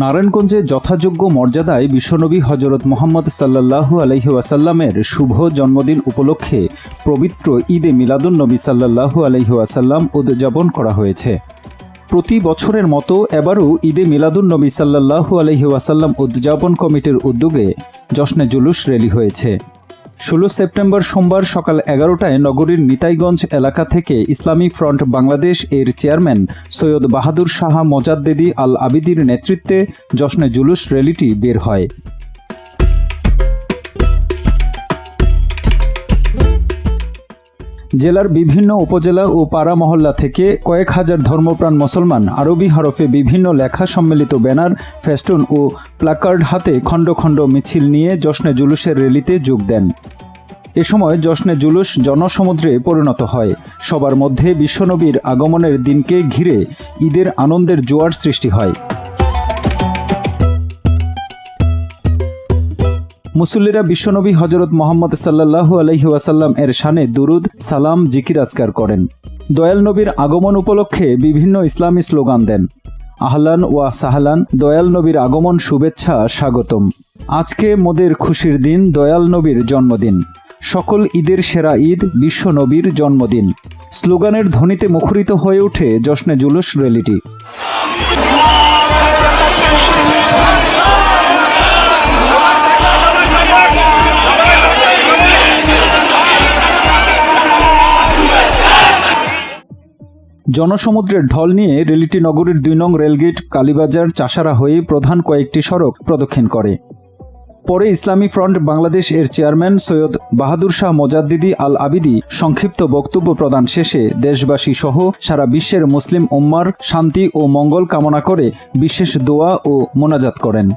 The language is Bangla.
নারায়ণগঞ্জে যথাযোগ্য মর্যাদায় বিশ্বনবী হজরত মোহাম্মদ সাল্লাল্লাহু আলহি ওয়াসাল্লামের শুভ জন্মদিন উপলক্ষে পবিত্র ঈদে মিলাদুন্নবী সাল্লাল্লাহু আলহি ওয়াসাল্লাম উদযাপন করা হয়েছে। প্রতি বছরের মতো এবারও ঈদে মিলাদুন্নবী সাল্লাহু আলহি ওয়াসাল্লাম উদযাপন কমিটির উদ্যোগে জশ্নে জুলুস র্যালি হয়েছে। ষোলো সেপ্টেম্বর সোমবার সকাল এগারোটায় নগরীর নিতাইগঞ্জ এলাকা থেকে ইসলামী ফ্রন্ট বাংলাদেশ এর চেয়ারম্যান সৈয়দ বাহাদুর শাহ মোজাদ্দেদি আল আবিদির নেতৃত্বে জশ্নে জুলুস র্যালিটি বের হয়। জেলার বিভিন্ন উপজেলা ও পাড়া মহল্লা থেকে কয়েক হাজার ধর্মপ্রাণ মুসলমান আরবি হরফে বিভিন্ন লেখা সম্মিলিত ব্যানার, ফেস্টুন ও প্লাকার্ড হাতে খণ্ড খণ্ড মিছিল নিয়ে জশ্নে জুলুসের র্যালিতে যোগ দেন। এ সময় জশ্নে জুলুস জনসমুদ্রে পরিণত হয়। সবার মধ্যে বিশ্বনবীর আগমনের দিনকে ঘিরে ঈদের আনন্দের জোয়ার সৃষ্টি হয়। মুসল্লিরা বিশ্বনবী হজরত মোহাম্মদ সাল্লাল্লাহু আলহি ওয়াসাল্লাম এর শানে দুরুদ, সালাম, জিকির আজকার করেন। দয়াল নবীর আগমন উপলক্ষে বিভিন্ন ইসলামী স্লোগান দেন। আহলান ওয়া সাহলান, দয়াল নবীর আগমন শুভেচ্ছা, স্বাগতম। আজকে মোদের খুশির দিন, দয়াল নবীর জন্মদিন। সকল ঈদের সেরা ঈদ বিশ্ব নবীর জন্মদিন। স্লোগানের ধ্বনিতে মুখরিত হয়ে ওঠে জশ্নে জুলুস র্যালিটি। জনসমুদ্রের ঢল নিয়ে রেলিটি নগরীর দুই নং রেলগেট কালীবাজার চাষারা হয়ে প্রধান কয়েকটি সড়ক প্রদক্ষিণ করে। পরে ইসলামী ফ্রন্ট বাংলাদেশ এর চেয়ারম্যান সৈয়দ বাহাদুর শাহ মোজাদ্দিদি আল আবিদি সংক্ষিপ্ত বক্তব্য প্রদান শেষে দেশবাসী সহ সারা বিশ্বের মুসলিম উম্মার শান্তি ও মঙ্গল কামনা করে বিশেষ দোয়া ও মোনাজাত করেন।